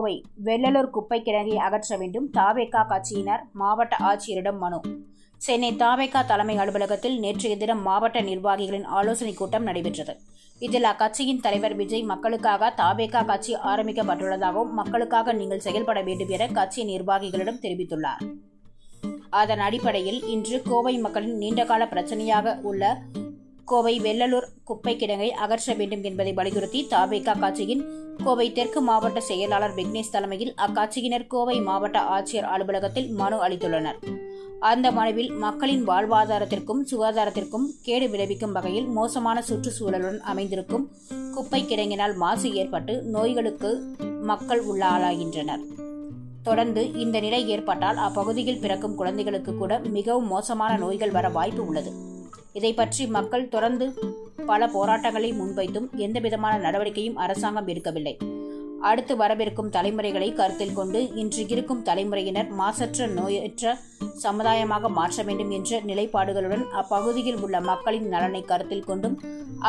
கோவை வெள்ளலூர் குப்பை கிடங்கை அகற்ற வேண்டும் தாவேகா கட்சியினர் மாவட்ட ஆட்சியரிடம் மனு. சென்னை தாவேகா தலைமை அலுவலகத்தில் நேற்றைய தினம் மாவட்ட நிர்வாகிகளின் ஆலோசனைக் கூட்டம் நடைபெற்றது. இதில் அக்கட்சியின் தலைவர் விஜய் மக்களுக்காக தாவேகா கட்சி ஆரம்பிக்கப்பட்டுள்ளதாகவும் மக்களுக்காக நீங்கள் செயல்பட வேண்டும் என கட்சி நிர்வாகிகளிடம் தெரிவித்துள்ளார். அதன் அடிப்படையில் இன்று கோவை மக்களின் நீண்டகால பிரச்சனையாக உள்ள கோவை வெள்ளலூர் குப்பை கிடங்கை அகற்ற வேண்டும் என்பதை வலியுறுத்தி தாவேகா கட்சியின் கோவை தெற்கு மாவட்ட செயலாளர் விக்னேஷ் தலைமையில் அக்கட்சியினர் கோவை மாவட்ட ஆட்சியர் அலுவலகத்தில் மனு அளித்துள்ளனர். அந்த மனுவில் மக்களின் வாழ்வாதாரத்திற்கும் சுகாதாரத்திற்கும் கேடு விளைவிக்கும் வகையில் மோசமான சுற்றுச்சூழலுடன் அமைந்திருக்கும் குப்பை கிடங்கினால் மாசு ஏற்பட்டு நோய்களுக்கு மக்கள் உள்ளாளாகின்றனர். தொடர்ந்து இந்த நிலை ஏற்பட்டால் அப்பகுதியில் பிறக்கும் குழந்தைகளுக்கு கூட மிகவும் மோசமான நோய்கள் வர வாய்ப்பு உள்ளது. இதை பற்றி மக்கள் தொடர்ந்து பல போராட்டங்களை முன்வைத்தும் எந்தவிதமான நடவடிக்கையும் அரசாங்கம் எடுக்கவில்லை. அடுத்து வரவிருக்கும் தலைமுறைகளை கருத்தில் கொண்டு இன்று இருக்கும் தலைமுறையினர் மாசற்ற நோயற்ற சமுதாயமாக மாற்ற வேண்டும் என்ற நிலைப்பாடுகளுடன் அப்பகுதியில் உள்ள மக்களின் நலனை கருத்தில் கொண்டும்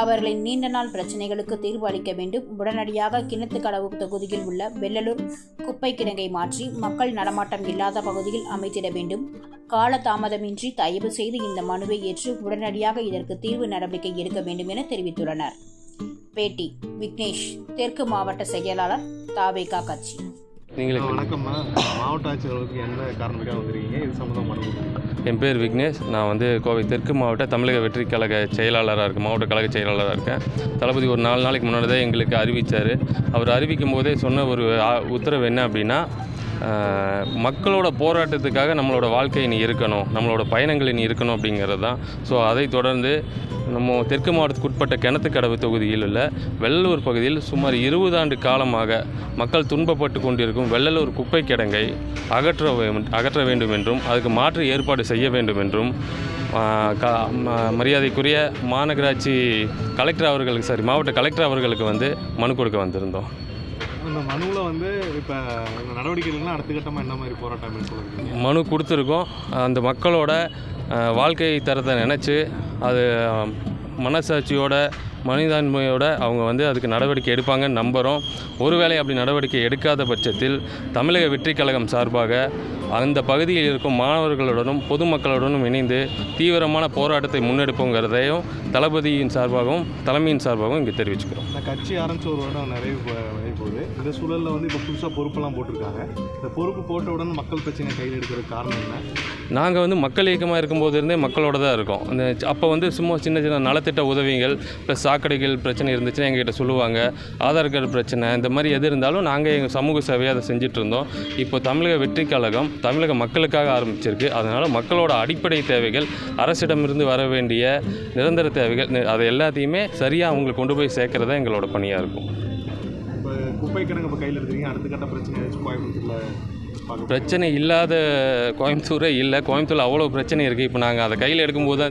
அவர்களின் நீண்ட நாள் பிரச்சினைகளுக்கு தீர்வு அளிக்க வேண்டும். உடனடியாக கிணத்துக்கடவு தொகுதியில் உள்ள வெள்ளலூர் குப்பை கிடங்கை மாற்றி மக்கள் நடமாட்டம் இல்லாத பகுதியில் அமைத்திட வேண்டும். கால தாமதமின்றி தயவு செய்து இந்த மனுவை ஏற்று உடனடியாக இதற்கு தீர்வு நடவடிக்கை எடுக்க வேண்டும் என தெரிவித்துள்ளனர். பேட்டி விக்னேஷ் தெற்கு மாவட்ட செயலாளர் தாவேகா கட்சி. வணக்கம்மா. மாவட்ட ஆட்சியர்களுக்கு என்ன காரணத்துக்காக வந்திருக்கீங்க? இது சம்மந்தம் பண்ணுங்க என் பேர் விக்னேஷ். நான் வந்து கோவை தெற்கு மாவட்ட தமிழக வெற்றி கழக செயலாளராக இருக்கேன். மாவட்ட கழக செயலாளராக இருக்கேன். தளபதி ஒரு நாலு நாளைக்கு முன்னாடி தான் எங்களுக்கு அறிவித்தார் அவர் அறிவிக்கும் போதே சொன்ன ஒரு உத்தரவு என்ன அப்படின்னா மக்களோட போராட்டத்துக்காக நம்மளோட வாழ்க்கை இனி இருக்கணும் நம்மளோட பயணங்கள் இனி இருக்கணும் அப்படிங்கிறது தான். ஸோ அதை தொடர்ந்து நம்ம தெற்கு மாவட்டத்துக்கு உட்பட்ட கிணத்துக்கடவு தொகுதியில் உள்ள வெள்ளலூர் பகுதியில் சுமார் இருபது ஆண்டு காலமாக மக்கள் துன்பப்பட்டு கொண்டிருக்கும் வெள்ளலூர் குப்பை கிடங்கை அகற்ற வே- அகற்ற வேண்டும் என்றும் அதுக்கு மாற்று ஏற்பாடு செய்ய வேண்டும் என்றும் ம- மரியாதைக்குரிய மாநகராட்சி கலெக்டர் அவர்களுக்கு சாரி மாவட்ட கலெக்டர் அவர்களுக்கு வந்து மனு கொடுக்க வந்திருந்தோம். இந்த மனுவில் வந்து இப்போ இந்த நடவடிக்கைகள்லாம் அடுத்த கட்டமாக என்ன மாதிரி போராட்டம் மேற்கொள்ளுறீங்க மனு கொடுத்துருக்கோம். அந்த மக்களோட வாழ்க்கை தரத்தை நினச்சி அது மனசாட்சியோட மனிதாண்மையோட அவங்க வந்து அதுக்கு நடவடிக்கை எடுப்பாங்கன்னு நம்புகிறோம் ஒருவேளை அப்படி நடவடிக்கை எடுக்காத பட்சத்தில் தமிழக வெற்றி கழகம் சார்பாக அந்த பகுதியில் இருக்கும் மாணவர்களுடனும் பொதுமக்களுடனும் இணைந்து தீவிரமான போராட்டத்தை முன்னெடுப்போங்கிறதையும் தளபதியின் சார்பாகவும் தலைமையின் சார்பாகவும் இங்கே தெரிவிச்சுக்கிறோம். கட்சி ஆரம்பிச்ச ஒரு வருடம் நிறைய வரை போகுது. இந்த சூழலில் வந்து இப்போ புதுசாக பொறுப்பெல்லாம் போட்டிருக்காங்க. இந்த பொறுப்பு போட்டவுடன் மக்கள் பிரச்சனை கையில் எடுக்கிறதுக்கு காரணம் என்ன? நாங்கள் வந்து மக்கள் இயக்கமாக இருக்கும்போது இருந்தே மக்களோட தான் இருக்கோம். இந்த அப்போ வந்து சும்மா சின்ன சின்ன நலத்திட்ட உதவிகள் ப்ளஸ் சாக்கடைகள் பிரச்சனை இருந்துச்சுன்னா எங்ககிட்ட சொல்லுவாங்க. ஆதார் கார்டு பிரச்சனை இந்த மாதிரி எது இருந்தாலும் நாங்கள் எங்கள் சமூக சேவையை அதை செஞ்சுட்டு இருந்தோம். இப்போ தமிழக வெற்றி கழகம் தமிழக மக்களுக்காக ஆரம்பிச்சிருக்கு. அதனால் மக்களோட அடிப்படை தேவைகள் அரசிடமிருந்து வர வேண்டிய நிரந்தர தேவைகள் அதை எல்லாத்தையுமே சரியாக அவங்களுக்கு கொண்டு போய் சேர்க்கறது தான் எங்களோட பணியாக இருக்கும். குப்பை கிடங்கு இப்போ கையில் எடுக்கிறீங்க? அடுத்த கட்ட பிரச்சனை ஏதாச்சும் கோயம்புத்தூரில் பிரச்சனை இல்லாத கோயம்புத்தூரே இல்லை. கோயம்புத்தூரில் அவ்வளோ பிரச்சனை இருக்குது இப்போ நாங்கள் அதை கையில் எடுக்கும்போது தான்